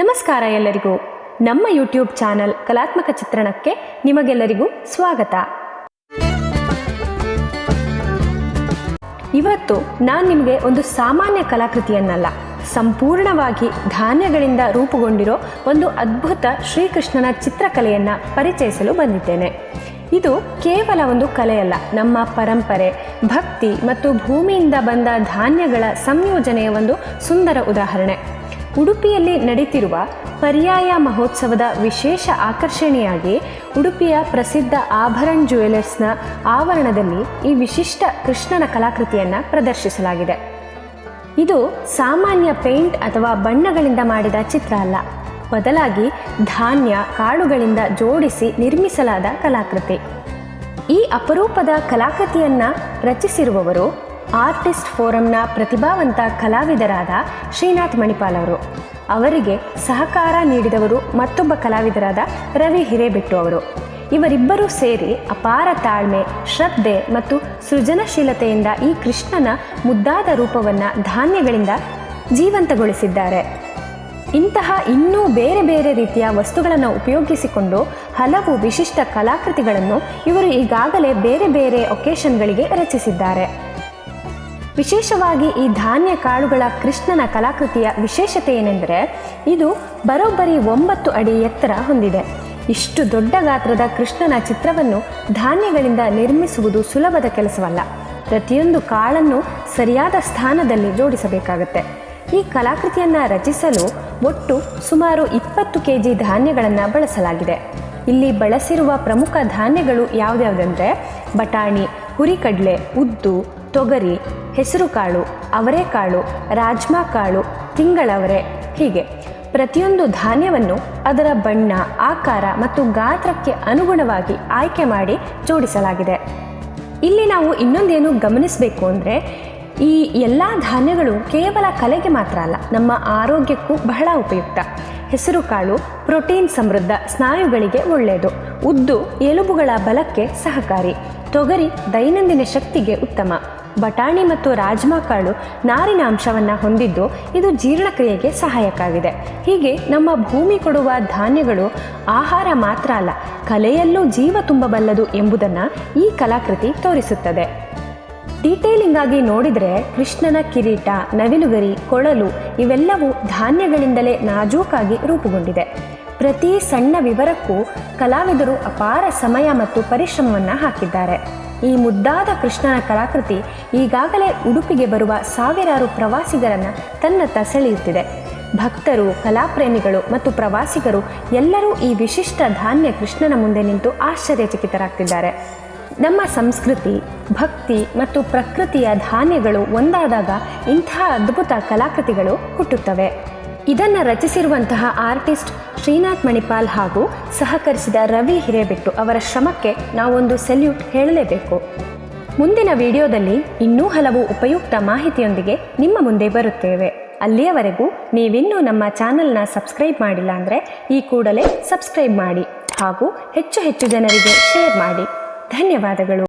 ನಮಸ್ಕಾರ ಎಲ್ಲರಿಗೂ. ನಮ್ಮ ಯೂಟ್ಯೂಬ್ ಚಾನಲ್ ಕಲಾತ್ಮಕ ಚಿತ್ರಣಕ್ಕೆ ನಿಮಗೆಲ್ಲರಿಗೂ ಸ್ವಾಗತ. ಇವತ್ತು ನಾನು ನಿಮಗೆ ಒಂದು ಸಾಮಾನ್ಯ ಕಲಾಕೃತಿಯನ್ನಲ್ಲ, ಸಂಪೂರ್ಣವಾಗಿ ಧಾನ್ಯಗಳಿಂದ ರೂಪುಗೊಂಡಿರೋ ಒಂದು ಅದ್ಭುತ ಶ್ರೀಕೃಷ್ಣನ ಚಿತ್ರಕಲೆಯನ್ನು ಪರಿಚಯಿಸಲು ಬಂದಿದ್ದೇನೆ. ಇದು ಕೇವಲ ಒಂದು ಕಲೆಯಲ್ಲ, ನಮ್ಮ ಪರಂಪರೆ, ಭಕ್ತಿ ಮತ್ತು ಭೂಮಿಯಿಂದ ಬಂದ ಧಾನ್ಯಗಳ ಸಂಯೋಜನೆಯ ಒಂದು ಸುಂದರ ಉದಾಹರಣೆ. ಉಡುಪಿಯಲ್ಲಿ ನಡೆಯುತ್ತಿರುವ ಪರ್ಯಾಯ ಮಹೋತ್ಸವದ ವಿಶೇಷ ಆಕರ್ಷಣೆಯಾಗಿ ಉಡುಪಿಯ ಪ್ರಸಿದ್ಧ ಆಭರಣ್ ಜ್ಯುವೆಲರ್ಸ್ನ ಆವರಣದಲ್ಲಿ ಈ ವಿಶಿಷ್ಟ ಕೃಷ್ಣನ ಕಲಾಕೃತಿಯನ್ನು ಪ್ರದರ್ಶಿಸಲಾಗಿದೆ. ಇದು ಸಾಮಾನ್ಯ ಪೇಂಟ್ ಅಥವಾ ಬಣ್ಣಗಳಿಂದ ಮಾಡಿದ ಚಿತ್ರ ಅಲ್ಲ. ಬದಲಾಗಿ ಧಾನ್ಯ ಕಾಳುಗಳಿಂದ ಜೋಡಿಸಿ ನಿರ್ಮಿಸಲಾದ ಕಲಾಕೃತಿ. ಈ ಅಪರೂಪದ ಕಲಾಕೃತಿಯನ್ನು ರಚಿಸಿರುವವರು ಆರ್ಟಿಸ್ಟ್ ಫೋರಂನ ಪ್ರತಿಭಾವಂತ ಕಲಾವಿದರಾದ ಶ್ರೀನಾಥ್ ಮಣಿಪಾಲ್ ಅವರು. ಅವರಿಗೆ ಸಹಕಾರ ನೀಡಿದವರು ಮತ್ತೊಬ್ಬ ಕಲಾವಿದರಾದ ರವಿ ಹಿರೇಬೆಟ್ಟು ಅವರು. ಇವರಿಬ್ಬರೂ ಸೇರಿ ಅಪಾರ ತಾಳ್ಮೆ, ಶ್ರದ್ಧೆ ಮತ್ತು ಸೃಜನಶೀಲತೆಯಿಂದ ಈ ಕೃಷ್ಣನ ಮುದ್ದಾದ ರೂಪವನ್ನು ಧಾನ್ಯಗಳಿಂದ ಜೀವಂತಗೊಳಿಸಿದ್ದಾರೆ. ಇಂತಹ ಇನ್ನೂ ಬೇರೆ ಬೇರೆ ರೀತಿಯ ವಸ್ತುಗಳನ್ನು ಉಪಯೋಗಿಸಿಕೊಂಡು ಹಲವು ವಿಶಿಷ್ಟ ಕಲಾಕೃತಿಗಳನ್ನು ಇವರು ಈಗಾಗಲೇ ಬೇರೆ ಬೇರೆ ಒಕೇಶನ್ಗಳಿಗೆ ರಚಿಸಿದ್ದಾರೆ. ವಿಶೇಷವಾಗಿ ಈ ಧಾನ್ಯ ಕಾಳುಗಳ ಕೃಷ್ಣನ ಕಲಾಕೃತಿಯ ವಿಶೇಷತೆ ಏನೆಂದರೆ ಇದು ಬರೋಬ್ಬರಿ ಒಂಬತ್ತು ಅಡಿ ಎತ್ತರ ಹೊಂದಿದೆ. ಇಷ್ಟು ದೊಡ್ಡ ಗಾತ್ರದ ಕೃಷ್ಣನ ಚಿತ್ರವನ್ನು ಧಾನ್ಯಗಳಿಂದ ನಿರ್ಮಿಸುವುದು ಸುಲಭದ ಕೆಲಸವಲ್ಲ. ಪ್ರತಿಯೊಂದು ಕಾಳನ್ನು ಸರಿಯಾದ ಸ್ಥಾನದಲ್ಲಿ ಜೋಡಿಸಬೇಕಾಗುತ್ತೆ. ಈ ಕಲಾಕೃತಿಯನ್ನು ರಚಿಸಲು ಒಟ್ಟು ಸುಮಾರು ಇಪ್ಪತ್ತು ಕೆ ಜಿ ಧಾನ್ಯಗಳನ್ನು ಬಳಸಲಾಗಿದೆ. ಇಲ್ಲಿ ಬಳಸಿರುವ ಪ್ರಮುಖ ಧಾನ್ಯಗಳು ಯಾವುದ್ಯಾವುದಂದರೆ ಬಟಾಣಿ, ಹುರಿಕಡಲೆ, ಉದ್ದು ತೊಗರಿ ಹೆಸರುಕಾಳು ಅವರೆಕಾಳು ರಾಜ್ಮಾ ಕಾಳು, ತಿಂಗಳವರೆ, ಹೀಗೆ. ಪ್ರತಿಯೊಂದು ಧಾನ್ಯವನ್ನು ಅದರ ಬಣ್ಣ, ಆಕಾರ ಮತ್ತು ಗಾತ್ರಕ್ಕೆ ಅನುಗುಣವಾಗಿ ಆಯ್ಕೆ ಮಾಡಿ ಜೋಡಿಸಲಾಗಿದೆ. ಇಲ್ಲಿ ನಾವು ಇನ್ನೊಂದೇನು ಗಮನಿಸಬೇಕು ಅಂದರೆ, ಈ ಎಲ್ಲ ಧಾನ್ಯಗಳು ಕೇವಲ ಕಲೆಗೆ ಮಾತ್ರ ಅಲ್ಲ, ನಮ್ಮ ಆರೋಗ್ಯಕ್ಕೂ ಬಹಳ ಉಪಯುಕ್ತ. ಹೆಸರುಕಾಳು ಪ್ರೋಟೀನ್ ಸಮೃದ್ಧ, ಸ್ನಾಯುಗಳಿಗೆ ಒಳ್ಳೆಯದು. ಉದ್ದು, ಎಲುಬುಗಳ ಬಲಕ್ಕೆ ಸಹಕಾರಿ. ತೊಗರಿ ದೈನಂದಿನ ಶಕ್ತಿಗೆ ಉತ್ತಮ. ಬಟಾಣಿ ಮತ್ತು ರಾಜ್ಮಾ ಕಾಳು ನಾರಿನ ಅಂಶವನ್ನು ಹೊಂದಿದ್ದು ಇದು ಜೀರ್ಣಕ್ರಿಯೆಗೆ ಸಹಾಯಕವಾಗಿದೆ. ಹೀಗೆ ನಮ್ಮ ಭೂಮಿ ಕೊಡುವ ಧಾನ್ಯಗಳು ಆಹಾರ ಮಾತ್ರ ಅಲ್ಲ, ಕಲೆಯಲ್ಲೂ ಜೀವ ತುಂಬಬಲ್ಲದು ಎಂಬುದನ್ನು ಈ ಕಲಾಕೃತಿ ತೋರಿಸುತ್ತದೆ. ಡೀಟೇಲಿಂಗ್ ಆಗಿ ನೋಡಿದರೆ ಕೃಷ್ಣನ ಕಿರೀಟ, ನವಿಲುಗರಿ, ಕೊಳಲು ಇವೆಲ್ಲವೂ ಧಾನ್ಯಗಳಿಂದಲೇ ನಾಜೂಕಾಗಿ ರೂಪುಗೊಂಡಿದೆ. ಪ್ರತಿ ಸಣ್ಣ ವಿವರಕ್ಕೂ ಕಲಾವಿದರು ಅಪಾರ ಸಮಯ ಮತ್ತು ಪರಿಶ್ರಮವನ್ನು ಹಾಕಿದ್ದಾರೆ. ಈ ಮುದ್ದಾದ ಕೃಷ್ಣನ ಕಲಾಕೃತಿ ಈಗಾಗಲೇ ಉಡುಪಿಗೆ ಬರುವ ಸಾವಿರಾರು ಪ್ರವಾಸಿಗರನ್ನು ತನ್ನತ್ತ ಸೆಳೆಯುತ್ತಿದೆ. ಭಕ್ತರು, ಕಲಾಪ್ರೇಮಿಗಳು ಮತ್ತು ಪ್ರವಾಸಿಗರು ಎಲ್ಲರೂ ಈ ವಿಶಿಷ್ಟ ಧಾನ್ಯ ಕೃಷ್ಣನ ಮುಂದೆ ನಿಂತು ಆಶ್ಚರ್ಯಚಕಿತರಾಗ್ತಿದ್ದಾರೆ. ನಮ್ಮ ಸಂಸ್ಕೃತಿ, ಭಕ್ತಿ ಮತ್ತು ಪ್ರಕೃತಿಯ ಧಾನ್ಯಗಳು ಒಂದಾದಾಗ ಇಂತಹ ಅದ್ಭುತ ಕಲಾಕೃತಿಗಳು ಹುಟ್ಟುತ್ತವೆ. ಇದನ್ನು ರಚಿಸಿರುವಂತಹ ಆರ್ಟಿಸ್ಟ್ ಶ್ರೀನಾಥ್ ಮಣಿಪಾಲ್ ಹಾಗೂ ಸಹಕರಿಸಿದ ರವಿ ಹಿರೇಬೆಟ್ಟು ಅವರ ಶ್ರಮಕ್ಕೆ ನಾವೊಂದು ಸೆಲ್ಯೂಟ್ ಹೇಳಲೇಬೇಕು. ಮುಂದಿನ ವಿಡಿಯೋದಲ್ಲಿ ಇನ್ನೂ ಹಲವು ಉಪಯುಕ್ತ ಮಾಹಿತಿಯೊಂದಿಗೆ ನಿಮ್ಮ ಮುಂದೆ ಬರುತ್ತೇವೆ. ಅಲ್ಲಿಯವರೆಗೂ ನೀವಿನ್ನೂ ನಮ್ಮ ಚಾನಲ್ನ ಸಬ್ಸ್ಕ್ರೈಬ್ ಮಾಡಿಲ್ಲ ಅಂದರೆ ಈ ಕೂಡಲೇ ಸಬ್ಸ್ಕ್ರೈಬ್ ಮಾಡಿ ಹಾಗೂ ಹೆಚ್ಚು ಹೆಚ್ಚು ಜನರಿಗೆ ಶೇರ್ ಮಾಡಿ. ಧನ್ಯವಾದಗಳು.